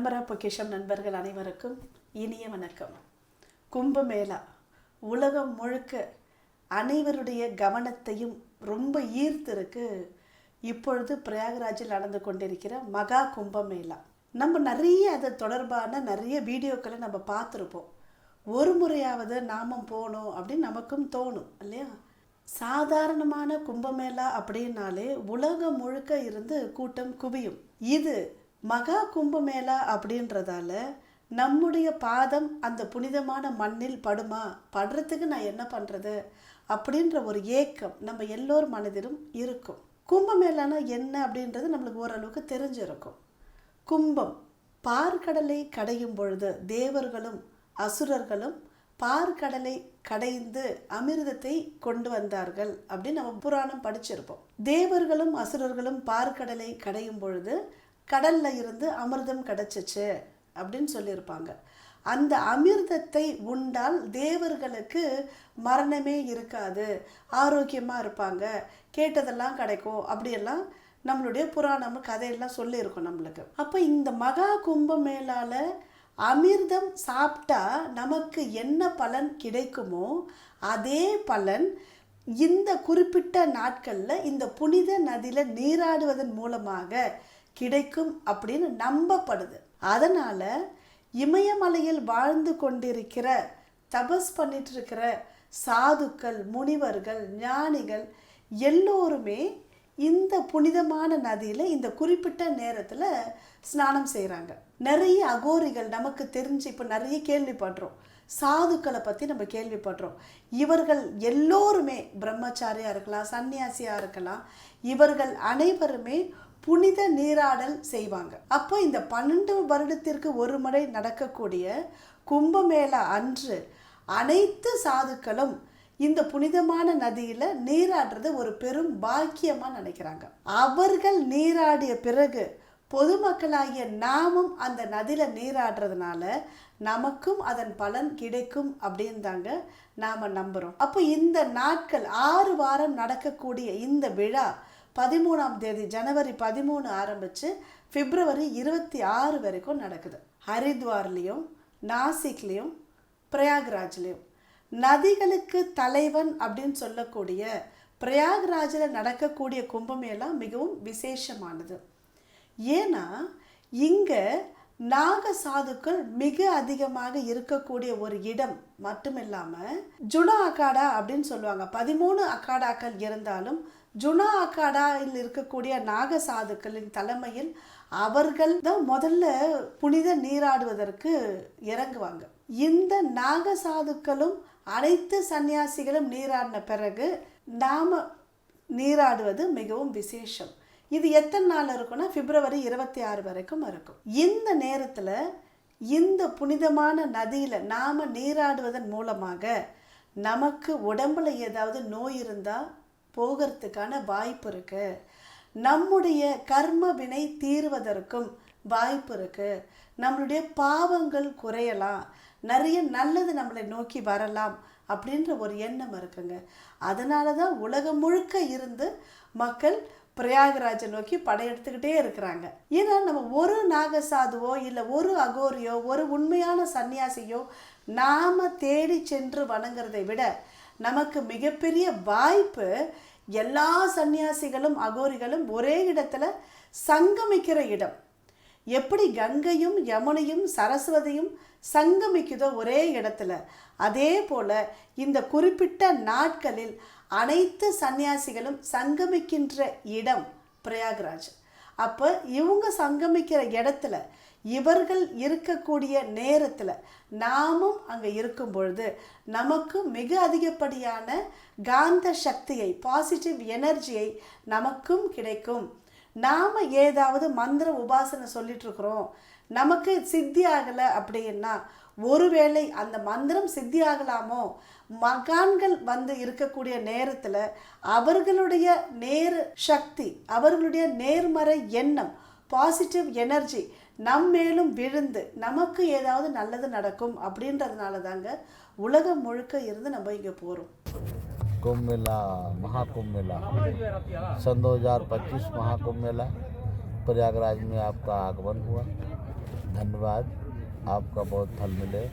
பரம்பரா பொக்கிஷம் நண்பர்கள் அனைவருக்கும் இனிய வணக்கம். கும்பமேளா உலகம் முழுக்க அனைவருடைய கவனத்தையும் ரொம்ப ஈர்த்திருக்கு இப்பொழுது பிரயாகராஜில் நடந்து கொண்டிருக்கிற மகா கும்பமேளா. நம்ம நிறைய அது தொடர்பான நிறைய வீடியோக்களை நம்ம பார்த்துருப்போம். ஒரு முறையாவது நாமும் போகணும் அப்படின்னு நமக்கும் தோணும் இல்லையா? சாதாரணமான கும்பமேளா அப்படின்னாலே உலகம் முழுக்க இருந்து கூட்டம் குவியும். இது மகா கும்பமேளா அப்படின்றதால நம்முடைய பாதம் அந்த புனிதமான மண்ணில் படுமா? படுறதுக்கு நான் என்ன பண்ணுறது அப்படின்ற ஒரு ஏக்கம் நம்ம எல்லோர் மனதிலும் இருக்கும். கும்பமேளானா என்ன அப்படின்றது நம்மளுக்கு ஓரளவுக்கு தெரிஞ்சிருக்கும். கும்பம் பார்க்கடலை கடையும் பொழுது தேவர்களும் அசுரர்களும் பார்க்கடலை கடைந்து அமிர்தத்தை கொண்டு வந்தார்கள் அப்படின்னு நம்ம புராணம் படிச்சிருப்போம். தேவர்களும் அசுரர்களும் பார்க்கடலை கடையும் பொழுது கடலில் இருந்து அமிர்தம் கிடைச்சிச்சு அப்படின்னு சொல்லியிருப்பாங்க. அந்த அமிர்தத்தை உண்டால் தேவர்களுக்கு மரணமே இருக்காது ஆரோக்கியமாக இருப்பாங்க கேட்டதெல்லாம் கிடைக்கும் அப்படியெல்லாம் நம்மளுடைய புராணம் கதையெல்லாம் சொல்லியிருக்கோம் நம்மளுக்கு. அப்போ இந்த மகா கும்ப கும்பமேளால அமிர்தம் சாப்பிட்டா நமக்கு என்ன பலன் கிடைக்குமோ அதே பலன் இந்த குறிப்பிட்ட நாட்களில் இந்த புனித நதியில் நீராடுவதன் மூலமாக கிடைக்கும் அப்படின்னு நம்பப்படுது. அதனால் இமயமலையில் வாழ்ந்து கொண்டிருக்கிற தபஸ் பண்ணிட்டு இருக்கிற சாதுக்கள் முனிவர்கள் ஞானிகள் எல்லோருமே இந்த புனிதமான நதியில் இந்த குறிப்பிட்ட நேரத்தில் ஸ்நானம் செய்கிறாங்க நிறைய அகோரிகள் நமக்கு தெரிஞ்சு இப்போ நிறைய கேள்விப்படுறோம். சாதுக்களை பற்றி நம்ம கேள்விப்படுறோம். இவர்கள் எல்லோருமே பிரம்மச்சாரியாக இருக்கலாம் சன்னியாசியாக இருக்கலாம் இவர்கள் அனைவருமே புனித நீராடல் செய்வாங்க. அப்போ இந்த பன்னெண்டு வருடத்திற்கு ஒரு முறை நடக்கக்கூடிய கும்பமேளா அன்று அனைத்து சாதுக்களும் இந்த புனிதமான நதியில் நீராடுறது ஒரு பெரும் பாக்கியமாக நினைக்கிறாங்க. அவர்கள் நீராடிய பிறகு பொதுமக்களாகிய நாமும் அந்த நதியில் நீராடுறதுனால நமக்கும் அதன் பலன் கிடைக்கும் அப்படின்னு தாங்க நாம் நம்புகிறோம் அப்போ இந்த நாட்கள் ஆறு வாரம் நடக்கக்கூடிய இந்த விழா பதிமூணாம் தேதி ஜனவரி பதிமூணு ஆரம்பித்து பிப்ரவரி இருபத்தி ஆறு வரைக்கும் நடக்குது. ஹரித்வார்லேயும் நாசிக்லேயும் பிரயாக்ராஜ்லேயும். நதிகளுக்கு தலைவன் அப்படின்னு சொல்லக்கூடிய பிரயாக்ராஜில் நடக்கக்கூடிய கும்பமேளா மிகவும் விசேஷமானது. ஏன்னா இங்கே நாக சாதுக்கள் மிக அதிகமாக இருக்கக்கூடிய ஒரு இடம் மட்டும் இல்லாமல் ஜுனா அக்காடா அப்படின்னு சொல்லுவாங்க. பதிமூணு அக்காடாக்கள் இருந்தாலும் ஜுனா அக்காடாவில் இருக்கக்கூடிய நாக சாதுக்களின் தலைமையில் அவர்கள் தான் முதல்ல புனித நீராடுவதற்கு இறங்குவாங்க. இந்த நாக சாதுக்களும் அனைத்து சன்னியாசிகளும் நீராடின பிறகு நாம் நீராடுவது மிகவும் விசேஷம். இது எத்தனை நாள் இருக்கும்னா பிப்ரவரி இருபத்தி ஆறு வரைக்கும் இருக்கும். இந்த நேரத்தில் இந்த புனிதமான நதியில் நாம் நீராடுவதன் மூலமாக நமக்கு உடம்புல ஏதாவது நோய் இருந்தால் போகிறதுக்கான வாய்ப்பு இருக்கு. நம்முடைய கர்ம வினை தீர்வதற்கும் வாய்ப்பு இருக்கு. நம்மளுடைய பாவங்கள் குறையலாம். நிறைய நல்லது நம்மளை நோக்கி வரலாம் அப்படின்ற ஒரு எண்ணம் இருக்குங்க. அதனால தான் உலகம் முழுக்க இருந்து மக்கள் பிரயாகராஜை நோக்கி படையெடுத்துக்கிட்டே இருக்கிறாங்க. ஏன்னா நம்ம ஒரு நாகசாதுவோ இல்லை ஒரு அகோரியோ ஒரு உண்மையான சன்னியாசியோ நாம் தேடி சென்று வணங்குறதை விட நமக்கு மிகப்பெரிய வாய்ப்பு எல்லா சன்னியாசிகளும் அகோரிகளும் ஒரே இடத்துல சங்கமிக்கிற இடம். எப்படி கங்கையும் யமுனையும் சரஸ்வதியும் சங்கமிக்குதோ ஒரே இடத்துல. அதே போல இந்த குறிப்பிட்ட நாட்களில் அனைத்து சன்னியாசிகளும் சங்கமிக்கின்ற இடம் பிரயாக்ராஜ். அப்போ இவங்க சங்கமிக்கிற இடத்துல இவர்கள் இருக்கக்கூடிய நேரத்தில் நாமும் அங்கே இருக்கும் பொழுது நமக்கு மிக அதிகப்படியான காந்த சக்தியை பாசிட்டிவ் எனர்ஜியை நமக்கும் கிடைக்கும். நாம் ஏதாவது மந்திர உபாசனை சொல்லிட்டுருக்குறோம் நமக்கு சித்தி ஆகலை அப்படின்னா ஒருவேளை அந்த மந்திரம் சித்தி ஆகலாமோ? மகான்கள் வந்து இருக்கக்கூடிய நேரத்தில் அவர்களுடைய நேர் சக்தி அவர்களுடைய நேர்மறை எண்ணம் பாசிட்டிவ் எனர்ஜி நம் மேலும் விழுந்து நமக்கு ஏதாவது நல்லது நடக்கும் அப்படின்றதுனால தாங்க உலகம் முழுக்க இருந்து நம்ம இங்கே போகிறோம் कुंभ मेला महाकुंभ मेला सन 2025 महाकुंभ मेला प्रयागराज में आपका आगमन हुआ धन्यवाद आपका बहुत फल मिले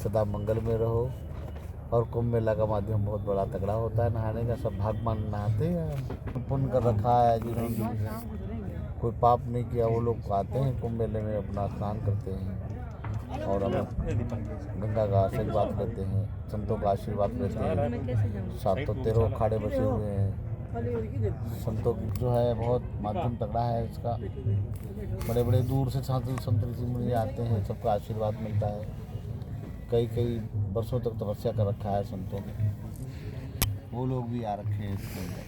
सदा मंगल में रहो और कुंभ मेला का माध्यम बहुत बड़ा तगड़ा होता है नहाने का सब भागमान नहाते हैं पुण्य कर रखा है जिन्होंने कोई पाप नहीं किया, वो लोग आते हैं कुंभ मेले में, अपना स्नान करते हैं। और हम गंगा का आशीर्वाद लेते हैं, संतों का आशीर्वाद लेते हैं। सात तो तेरह अखाड़े बचे हुए हैं। संतों की जो है, बहुत माध्यम तगड़ा है इसका। बड़े बड़े दूर से संत ऋषि मुनि आते हैं, सबका आशीर्वाद मिलता है। कई कई वर्षों तक तपस्या कर रखा है संतों ने। वो लोग भी आ रखे हैं इसके अंदर।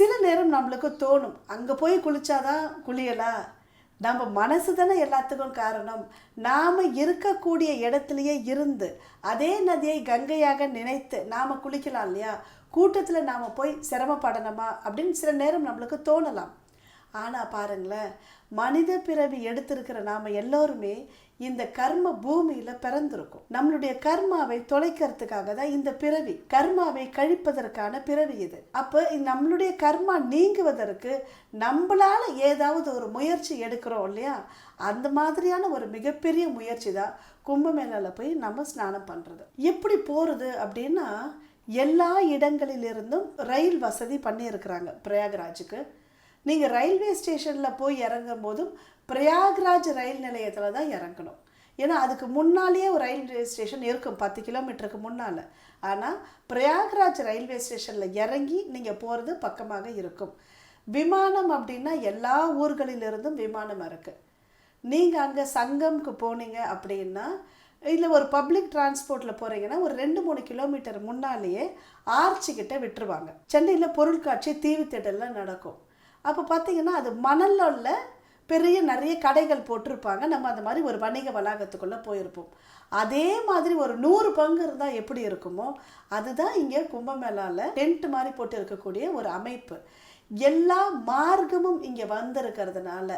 சில நேரம் நம்மளுக்கு தோணும் அங்கே போய் குளிச்சாதான் குளியலாம் நம்ம மனசு தானே எல்லாத்துக்கும் காரணம். நாம் இருக்கக்கூடிய இடத்துலையே இருந்து அதே நதியை கங்கையாக நினைத்து நாம் குளிக்கலாம் இல்லையா? கூட்டத்தில் நாம் போய் சிரமப்படணுமா? அப்படின்னு சில நேரம் நம்மளுக்கு தோணலாம். ஆனால் பாருங்களேன் மனித பிறவி எடுத்திருக்கிற நாம் எல்லோருமே இந்த கர்ம பூமியில் பிறந்திருக்கோம். நம்மளுடைய கர்மாவை தொலைக்கிறதுக்காக தான் இந்த பிறவி கர்மாவை கழிப்பதற்கான பிறவி இது. அப்போ நம்மளுடைய கர்மா நீங்குவதற்கு நம்மளால் ஏதாவது ஒரு முயற்சி எடுக்கிறோம் இல்லையா? அந்த மாதிரியான ஒரு மிகப்பெரிய முயற்சி தான் கும்பமேளாவில் போய் நம்ம ஸ்நானம் பண்ணுறது எப்படி போகிறது அப்படின்னா எல்லா இடங்களிலிருந்தும் ரயில் வசதி பண்ணியிருக்கிறாங்க பிரயாகராஜுக்கு. நீங்கள் ரயில்வே ஸ்டேஷனில் போய் இறங்கும் போதும் பிரயாக்ராஜ் ரயில் நிலையத்தில் தான் இறங்கணும். ஏன்னா அதுக்கு முன்னாலேயே ஒரு ரயில்வே ஸ்டேஷன் இருக்கும் பத்து கிலோமீட்டருக்கு முன்னால். ஆனால் பிரயாக்ராஜ் ரயில்வே ஸ்டேஷனில் இறங்கி நீங்கள் போகிறது பக்கமாக இருக்கும். விமானம் அப்படின்னா எல்லா ஊர்களிலிருந்தும் விமானம் இருக்குது நீங்கள் அங்கே சங்கம்க்கு போனீங்க அப்படின்னா இல்லை ஒரு பப்ளிக் டிரான்ஸ்போர்ட்டில் போகிறீங்கன்னா ஒரு ரெண்டு மூணு கிலோமீட்டர் முன்னாலேயே ஆர்ச்சிக்கிட்ட விட்டுருவாங்க. சென்னையில் பொருட்காட்சி தீவுத்திடல்லாம் நடக்கும். அப்போ பார்த்தீங்கன்னா அது மணலில் உள்ள பெரிய நிறைய கடைகள் போட்டிருப்பாங்க. நம்ம அந்த மாதிரி ஒரு வணிக வளாகத்துக்குள்ளே போயிருப்போம். அதே மாதிரி ஒரு நூறு பங்கு இருந்தால் எப்படி இருக்குமோ அதுதான் இங்கே கும்பமேளாவில் டென்ட் மாதிரி போட்டு இருக்கக்கூடிய ஒரு அமைப்பு. எல்லா மார்க்கமும் இங்கே வந்திருக்கிறதுனால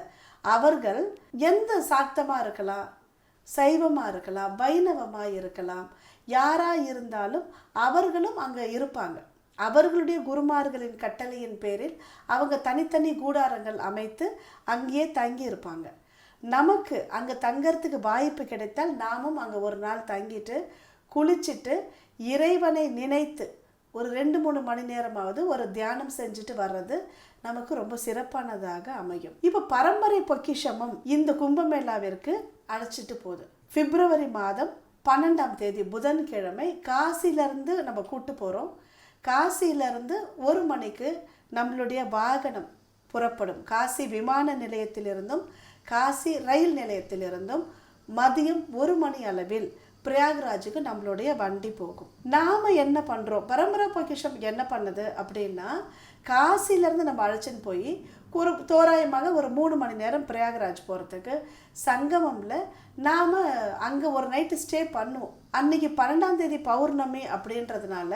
அவர்கள் எந்த சாக்தமாக இருக்கலாம் சைவமாக இருக்கலாம் வைணவமாக இருக்கலாம் யாராக இருந்தாலும் அவர்களும் அங்கே இருப்பாங்க. அவர்களுடைய குருமார்களின் கட்டளையின் பேரில் அவங்க தனித்தனி கூடாரங்கள் அமைத்து அங்கேயே தங்கி இருப்பாங்க நமக்கு அங்கே தங்கறதுக்கு வாய்ப்பு கிடைத்தால் நாமும் அங்கே ஒரு நாள் தங்கிட்டு குளிச்சுட்டு இறைவனை நினைத்து ஒரு ரெண்டு மூணு மணி நேரமாவது ஒரு தியானம் செஞ்சுட்டு வர்றது நமக்கு ரொம்ப சிறப்பானதாக அமையும். இப்போ பரம்பரை பொக்கிஷமும் இந்த கும்பமேளாவிற்கு அழைச்சிட்டு போகுது. பிப்ரவரி மாதம் பன்னெண்டாம் தேதி புதன்கிழமை காசிலிருந்து நம்ம கூட்டு போகிறோம் காசியிலிருந்து ஒரு மணிக்கு நம்மளுடைய வாகனம் புறப்படும். காசி விமான நிலையத்திலிருந்தும் காசி ரயில் நிலையத்திலிருந்தும் மதியம் ஒரு மணி அளவில் பிரயாக்ராஜுக்கு நம்மளுடைய வண்டி போகும். நாம் என்ன பண்ணுறோம் பரம்பரை பொக்கிஷம் என்ன பண்ணுது அப்படின்னா காசிலேருந்து நம்ம அழைச்சின்னு போய் ஒரு தோராயமாக ஒரு மூணு மணி நேரம் பிரயாகராஜ் போகிறதுக்கு சங்கமமில் நாம் அங்கே ஒரு நைட்டு ஸ்டே பண்ணுவோம். அன்னைக்கு பன்னெண்டாம் தேதி பௌர்ணமி அப்படின்றதுனால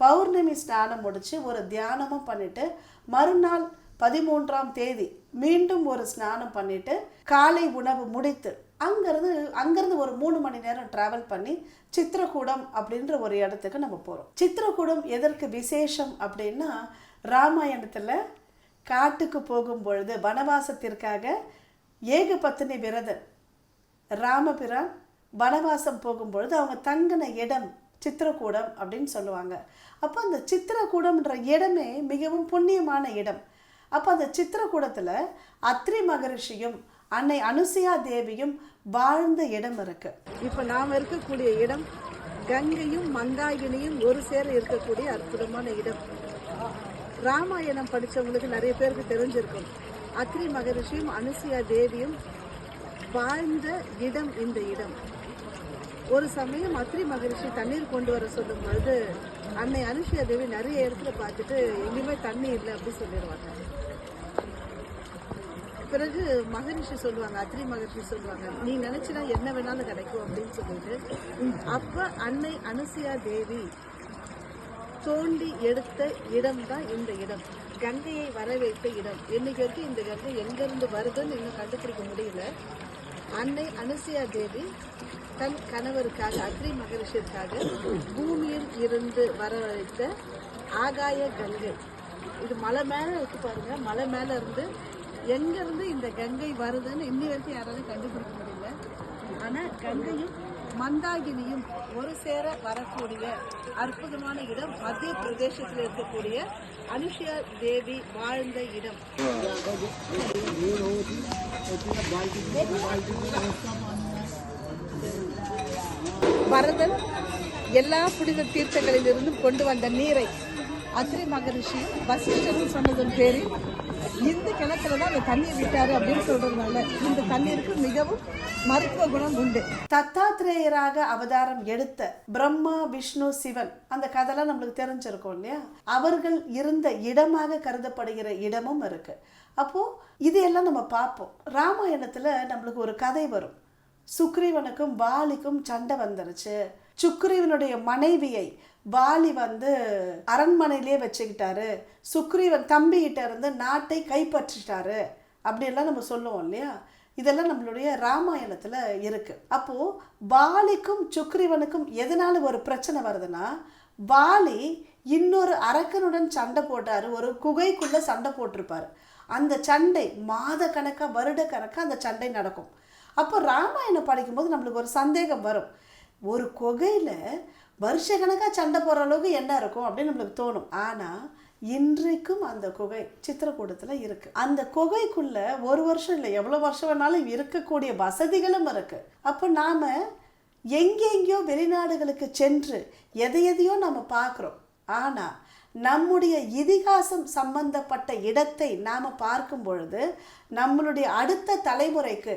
பௌர்ணமி ஸ்நானம் முடித்து ஒரு தியானமும் பண்ணிவிட்டு மறுநாள் பதிமூன்றாம் தேதி மீண்டும் ஒரு ஸ்நானம் பண்ணிவிட்டு காலை உணவு முடித்து அங்கேருந்து அங்கேருந்து ஒரு மூணு மணி நேரம் ட்ராவல் பண்ணி சித்திரக்கூடம் அப்படின்ற ஒரு இடத்துக்கு நம்ம போகிறோம் சித்திரக்கூடம் எதற்கு விசேஷம் அப்படின்னா ராமாயணத்தில் காட்டுக்கு போகும் பொழுது வனவாசத்திற்காக ஏகபத்தினி விரதன் ராமபிரான் வனவாசம் போகும்பொழுது அவங்க தங்கின இடம் சித்திரக்கூடம் அப்படின்னு சொல்லுவாங்க. அப்போ அந்த சித்திரக்கூடம்ன்ற இடமே மிகவும் புண்ணியமான இடம். அப்போ அந்த சித்திரக்கூடத்தில் அத்ரி மகரிஷியும் அன்னை அனுசியா தேவியும் வாழ்ந்த இடம் இருக்கு. இப்போ நாம் இருக்கக்கூடிய இடம் கங்கையும் மந்தாகினியும் ஒரு சேர இருக்கக்கூடிய அற்புதமான இடம். ராமாயணம் படிச்சவங்களுக்கு நிறைய பேருக்கு தெரிஞ்சிருக்கும். அக்ரி மகரிஷியும் அனுசியா தேவியும் வாழ்ந்த இடம் இந்த இடம். ஒரு சமயம் அத்ரி மகரிஷி தண்ணீர் கொண்டு வர சொல்லும் பொழுது அன்னை அனுஷியா தேவி நிறைய இடத்துல பார்த்துட்டு எங்கேயுமே தண்ணி இல்லை அப்படின்னு சொல்லிடுவாங்க. பிறகு மகரிஷி சொல்லுவாங்க அத்ரி மகரிஷி சொல்லுவாங்க நீ நினைச்சுனா என்ன வேணாலும் கிடைக்கும் அப்படின்னு சொல்லிட்டு. அப்ப அன்னை அனுசியா தேவி தோண்டி எடுத்த இடம் தான் இந்த இடம். கங்கையை வரவேற்ற இடம். இன்னைக்கு வரைக்கும் இந்த கங்கை எங்கிருந்து வருதுன்னு இன்னும் கண்டுபிடிக்க முடியல. அன்னை அனுசியா தேவி தன் கணவருக்காக அக்ரி மகரிஷிற்காக பூமியில் இருந்து வரவழைத்த ஆகாய கங்கை. இது மலை மேலே இருக்கு பாருங்க. மலை மேலே இருந்து எங்கேருந்து இந்த கங்கை வருதுன்னு இன்னி வரைக்கும் யாராலும் கண்டுபிடிக்க முடியல. ஆனால் கங்கையும் மந்தாகினியும் ஒரு சேர வரக்கூடிய அற்புதமான இடம் மத்திய பிரதேசத்தில் இருக்கக்கூடிய அனுஷியா தேவி வாழ்ந்த இடம். பரதன் எல்லா புனித தீர்த்தங்களிலிருந்தும் கொண்டு வந்த நீரை அத்ரி மகரிஷி வசிஷ்டர் சொன்னதன் பேரில் இந்த கிணத்துல தான் அந்த தண்ணீர் விட்டாரு அப்படின்னு சொல்றதுனால இந்த தண்ணீருக்கு மிகவும் மருத்துவ குணம் உண்டு. தத்தாத்திரேயராக அவதாரம் எடுத்த பிரம்மா விஷ்ணு சிவன் அந்த கதைலாம் நம்மளுக்கு தெரிஞ்சிருக்கும் இல்லையா? அவர்கள் இருந்த இடமாக கருதப்படுகிற இடமும் இருக்கு. அப்போ இதையெல்லாம் நம்ம பார்ப்போம். ராமாயணத்துல நம்மளுக்கு ஒரு கதை வரும். சுக்ரீவனுக்கும் வாலிக்கும் சண்டை வந்துருச்சு. சுக்ரீவனுடைய மனைவியை வாலி வந்து அரண்மனையிலே வச்சுக்கிட்டாரு. சுக்ரீவன் தம்பிகிட்ட இருந்து நாட்டை கைப்பற்றிட்டாரு. அப்படியெல்லாம் நம்ம சொல்லுவோம் இல்லையா? இதெல்லாம் நம்மளுடைய ராமாயணத்தில் இருக்குது அப்போது வாலிக்கும் சுக்ரீவனுக்கும் எதனால ஒரு பிரச்சனை வருதுன்னா வாலி இன்னொரு அரக்கனுடன் சண்டை போட்டார். ஒரு குகைக்குள்ளே சண்டை போட்டிருப்பார். அந்த சண்டை மாத கணக்காக வருட கணக்காக அந்த சண்டை நடக்கும். அப்போ ராமாயணம் படிக்கும்போது நம்மளுக்கு ஒரு சந்தேகம் வரும். ஒரு குகையில் வருஷ கணக்காக சண்டை போடுற அளவுக்கு என்ன இருக்கும் அப்படின்னு நம்மளுக்கு தோணும். ஆனால் இன்றைக்கும் அந்த குகை சித்திரக்கூடத்தில் இருக்குது அந்த குகைக்குள்ள ஒரு வருஷம் இல்லை எவ்வளோ வருஷம் வேணாலும் இருக்கக்கூடிய வசதிகளும் இருக்குது அப்போ நாம் எங்கெங்கேயோ வெளிநாடுகளுக்கு சென்று எதை எதையோ நம்ம பார்க்குறோம். ஆனால் நம்முடைய இதிகாசம் சம்பந்தப்பட்ட இடத்தை நாம் பார்க்கும் பொழுது நம்மளுடைய அடுத்த தலைமுறைக்கு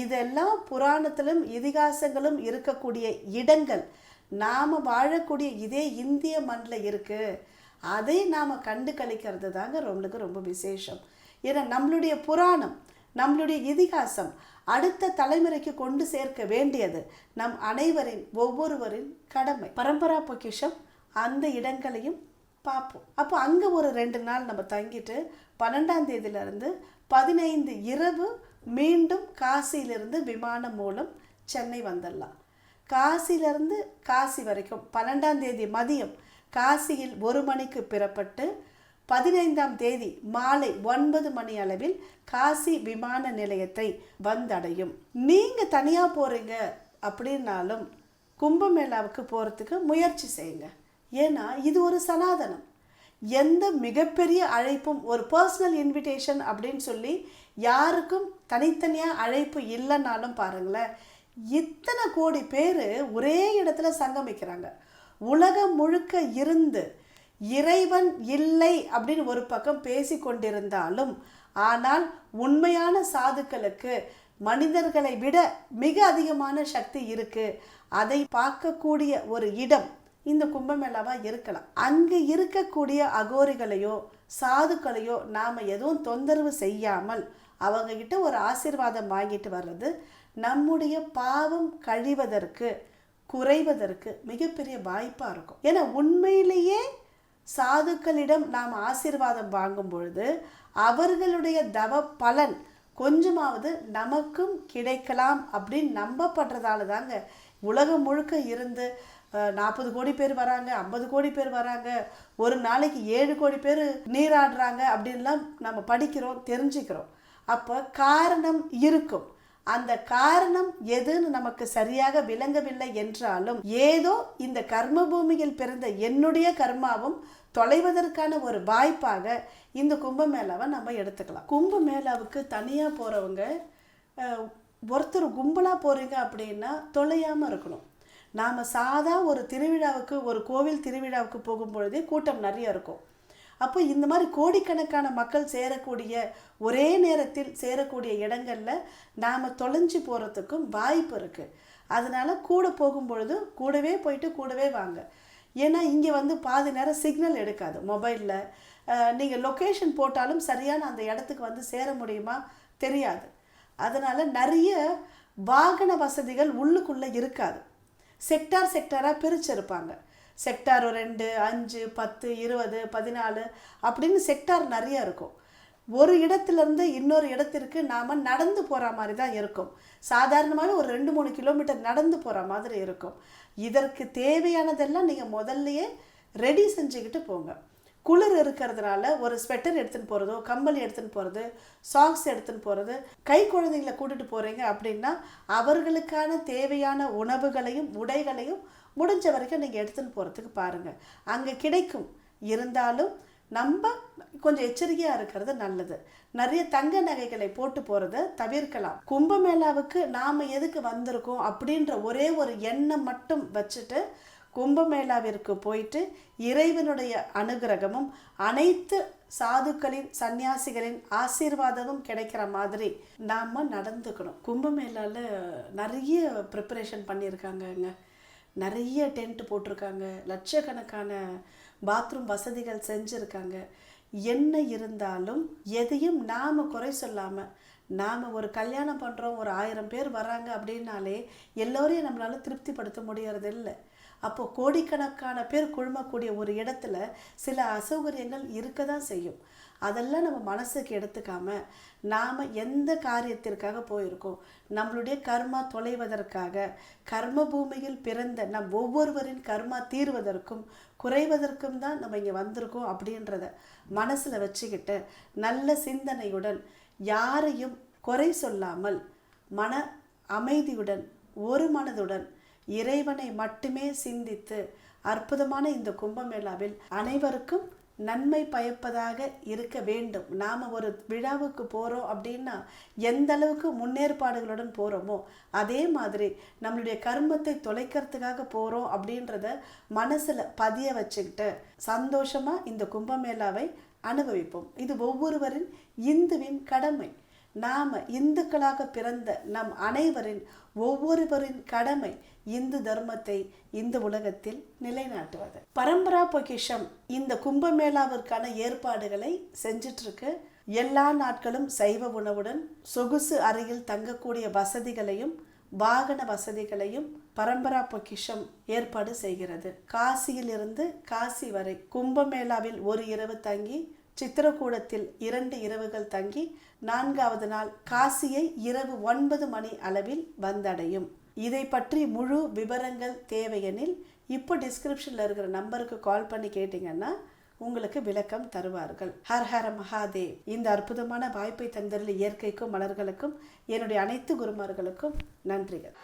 இதெல்லாம் புராணத்திலும் இதிகாசங்களும் இருக்கக்கூடிய இடங்கள் நாம் வாழக்கூடிய இதே இந்திய மண்ணில் இருக்குது அதை நாம் கண்டு கழிக்கிறது தாங்க நம்மளுக்கு ரொம்ப விசேஷம். ஏன்னா நம்மளுடைய புராணம் நம்மளுடைய இதிகாசம் அடுத்த தலைமுறைக்கு கொண்டு சேர்க்க வேண்டியது நம் அனைவரின் ஒவ்வொருவரின் கடமை. பரம்பரா பொக்கிஷம் அந்த இடங்களையும் பார்ப்போம். அப்போ அங்கே ஒரு ரெண்டு நாள் நம்ம தங்கிட்டு பன்னெண்டாம் தேதியிலிருந்து பதினைந்து இரவு மீண்டும் காசியிலிருந்து விமானம் மூலம் சென்னை வந்துடலாம். காசிலிருந்து காசி வரைக்கும் பன்னெண்டாம் தேதி மதியம் காசியில் ஒரு மணிக்கு பிறப்பட்டு பதினைந்தாம் தேதி மாலை ஒன்பது மணி அளவில் காசி விமான நிலையத்தை வந்தடையும். நீங்கள் தனியாக போகிறீங்க அப்படின்னாலும் கும்பமேளாவுக்கு போகிறதுக்கு முயற்சி செய்யுங்க. ஏன்னா இது ஒரு சனாதனம். எந்த மிகப்பெரிய அழைப்பும் ஒரு பர்சனல் இன்விடேஷன் அப்படின்னு சொல்லி யாருக்கும் தனித்தனியாக அழைப்பு இல்லைனாலும் பாருங்களேன் இத்தனை கோடி பேர் ஒரே இடத்துல சங்கமிக்கிறாங்க உலகம் முழுக்க இருந்து இறைவன் இல்லை அப்படின்னு ஒரு பக்கம் பேசி கொண்டிருந்தாலும் ஆனால் உண்மையான சாதுக்களுக்கு மனிதர்களை விட மிக அதிகமான சக்தி இருக்குது அதை பார்க்கக்கூடிய ஒரு இடம் இந்த கும்பமேளாவாக இருக்கலாம். அங்கே இருக்கக்கூடிய அகோரிகளையோ சாதுக்களையோ நாம் எதுவும் தொந்தரவு செய்யாமல் அவங்கக்கிட்ட ஒரு ஆசீர்வாதம் வாங்கிட்டு வர்றது நம்முடைய பாவம் கழிவதற்கு குறைவதற்கு மிகப்பெரிய வாய்ப்பாக இருக்கும். ஏன்னா உண்மையிலேயே சாதுக்களிடம் நாம் ஆசீர்வாதம் வாங்கும் பொழுது அவர்களுடைய தவ பலன் கொஞ்சமாவது நமக்கும் கிடைக்கலாம் அப்படின்னு நம்பப்படுறதால தாங்க உலகம் முழுக்க இருந்து நாற்பது கோடி பேர் வராங்க ஐம்பது கோடி பேர் வராங்க ஒரு நாளைக்கு ஏழு கோடி பேர் நீராடுறாங்க அப்படின்லாம் நம்ம படிக்கிறோம் தெரிஞ்சுக்கிறோம். அப்போ காரணம் இருக்கும். அந்த காரணம் எதுன்னு நமக்கு சரியாக விளங்கவில்லை என்றாலும் ஏதோ இந்த கர்ம பூமியில் பிறந்த என்னுடைய கர்மாவும் தொலைவதற்கான ஒரு வாய்ப்பாக இந்த கும்பமேளாவை நம்ம எடுத்துக்கலாம். கும்பமேளாவுக்கு தனியாக போகிறவங்க ஒருத்தர் கும்பலாக போகிறீங்க அப்படின்னா தொலையாமல் இருக்கணும். நாம் சாதா ஒரு திருவிழாவுக்கு ஒரு கோவில் திருவிழாவுக்கு போகும்பொழுதே கூட்டம் நிறைய இருக்கும். அப்போ இந்த மாதிரி கோடிக்கணக்கான மக்கள் சேரக்கூடிய ஒரே நேரத்தில் சேரக்கூடிய இடங்களில் நாம் தொலைஞ்சு போகிறதுக்கும் வாய்ப்பு இருக்குது அதனால் கூட போகும்பொழுது கூடவே போயிட்டு கூடவே வாங்க. ஏன்னா இங்கே வந்து பாதி நேரம் சிக்னல் எடுக்காது. மொபைலில் நீங்கள் லொக்கேஷன் போட்டாலும் சரியான அந்த இடத்துக்கு வந்து சேர முடியுமா? தெரியாது. அதனால் நிறைய வாகன வசதிகள் உள்ளுக்குள்ளே இருக்காது. செக்டார் செக்டாராக பிரிச்சிருப்பாங்க. செக்டார் ரெண்டு அஞ்சு பத்து இருபது பதினாலு அப்படின்னு செக்டார் நிறைய இருக்கும். ஒரு இடத்துலேருந்து இன்னொரு இடத்திற்கு நாம் நடந்து போகிற மாதிரி தான் இருக்கும். சாதாரணமாகவே ஒரு ரெண்டு மூணு கிலோமீட்டர் நடந்து போகிற மாதிரி இருக்கும். இதற்கு தேவையானதெல்லாம் நீங்கள் முதல்லையே ரெடி செஞ்சுக்கிட்டு போங்க. குளிர் இருக்கிறதுனால ஒரு ஸ்வெட்டர் எடுத்துன்னு போகிறதோ கம்பளி எடுத்துன்னு போகிறது சாக்ஸ் எடுத்துன்னு போகிறது கை குழந்தைங்களை கூட்டிகிட்டு போகிறீங்க அப்படின்னா அவர்களுக்கான தேவையான உணவுகளையும் உடைகளையும் முடிஞ்ச வரைக்கும் நீங்கள் எடுத்துன்னு போகிறதுக்கு பாருங்கள் அங்கே கிடைக்கும். இருந்தாலும் நம்ம கொஞ்சம் எச்சரிக்கையாக இருக்கிறது நல்லது. நிறைய தங்க நகைகளை போட்டு போகிறத தவிர்க்கலாம். கும்பமேளாவுக்கு நாம் எதுக்கு வந்திருக்கோம் அப்படின்ற ஒரே ஒரு எண்ணம் மட்டும் வச்சுட்டு கும்பமேளாவிற்கு போயிட்டு இறைவனுடைய அனுகிரகமும் அனைத்து சாதுக்களின் சந்நியாசிகளின் ஆசீர்வாதமும் கிடைக்கிற மாதிரி நாம் நடந்துக்கணும். கும்பமேளாவில் நிறைய ப்ரிப்பரேஷன் பண்ணியிருக்காங்கங்க. நிறைய டென்ட் போட்டிருக்காங்க. லட்சக்கணக்கான பாத்ரூம் வசதிகள் செஞ்சுருக்காங்க. என்ன இருந்தாலும் எதையும் நாம் குறை சொல்லாமல் நாம் ஒரு கல்யாணம் பண்ணுறோம் ஒரு ஆயிரம் பேர் வராங்க அப்படின்னாலே எல்லோரையும் நம்மளால் திருப்திப்படுத்த முடியறது இல்லை கோடிக்கணக்கான பேர் குழுமக்கூடிய ஒரு இடத்துல சில அசௌகரியங்கள் இருக்க தான் செய்யும். அதெல்லாம் நம்ம மனசுக்கு எடுத்துக்காமல் நாம் எந்த காரியத்திற்காக போயிருக்கோம்? நம்மளுடைய கர்மா தொலைவதற்காக. கர்ம பூமியில் பிறந்த நம் ஒவ்வொருவரின் கர்மா தீர்வதற்கும் குறைவதற்கும் தான் நம்ம இங்கே வந்திருக்கோம் அப்படின்றத மனசில் வச்சுக்கிட்டு நல்ல சிந்தனையுடன் யாரையும் குறை சொல்லாமல் மன அமைதியுடன் ஒரு மனதுடன் இறைவனை மட்டுமே சிந்தித்து அற்புதமான இந்த கும்பமேளாவில் அனைவருக்கும் நன்மை பயப்பதாக இருக்க வேண்டும். நாம் ஒரு விழாவுக்கு போகிறோம் அப்படின்னா எந்த அளவுக்கு முன்னேற்பாடுகளுடன் போகிறோமோ அதே மாதிரி நம்மளுடைய கர்மத்தை தொலைக்கிறதுக்காக போகிறோம் அப்படின்றத மனசில் பதிய வச்சுக்கிட்டு சந்தோஷமாக இந்த கும்பமேளாவை அனுபவிப்போம். இது ஒவ்வொருவரின் இந்துவின் கடமை. நாம் இந்துக்களாக பிறந்த நம் அனைவரின் ஒவ்வொருவரின் கடமை இந்து தர்மத்தை இந்த உலகத்தில் நிலைநாட்டுவது. பரம்பரா பொக்கிஷம் இந்த கும்பமேளாவிற்கான ஏற்பாடுகளை செஞ்சிட்ருக்கு. எல்லா நாட்களும் சைவ உணவுடன் சொகுசு அறையில் தங்கக்கூடிய வசதிகளையும் வாகன வசதிகளையும் பரம்பரா பொக்கிஷம் ஏற்பாடு செய்கிறது. காசியிலிருந்து காசி வரை கும்பமேளாவில் ஒரு இரவு தங்கி சித்திரக்கூடத்தில் இரண்டு இரவுகள் தங்கி நான்காவது நாள் காசியை இரவு ஒன்பது மணி அளவில் வந்தடையும். இதை பற்றி முழு விவரங்கள் தேவையெனில் இப்போ டிஸ்கிரிப்ஷனில் இருக்கிற நம்பருக்கு கால் பண்ணி கேட்டிங்கன்னா உங்களுக்கு விளக்கம் தருவார்கள். ஹர் ஹர மகாதேவ். இந்த அற்புதமான வாய்ப்பை தந்தரில் இயற்கைக்கும் மலர்களுக்கும் என்னுடைய அனைத்து குருமார்களுக்கும் நன்றிகள்.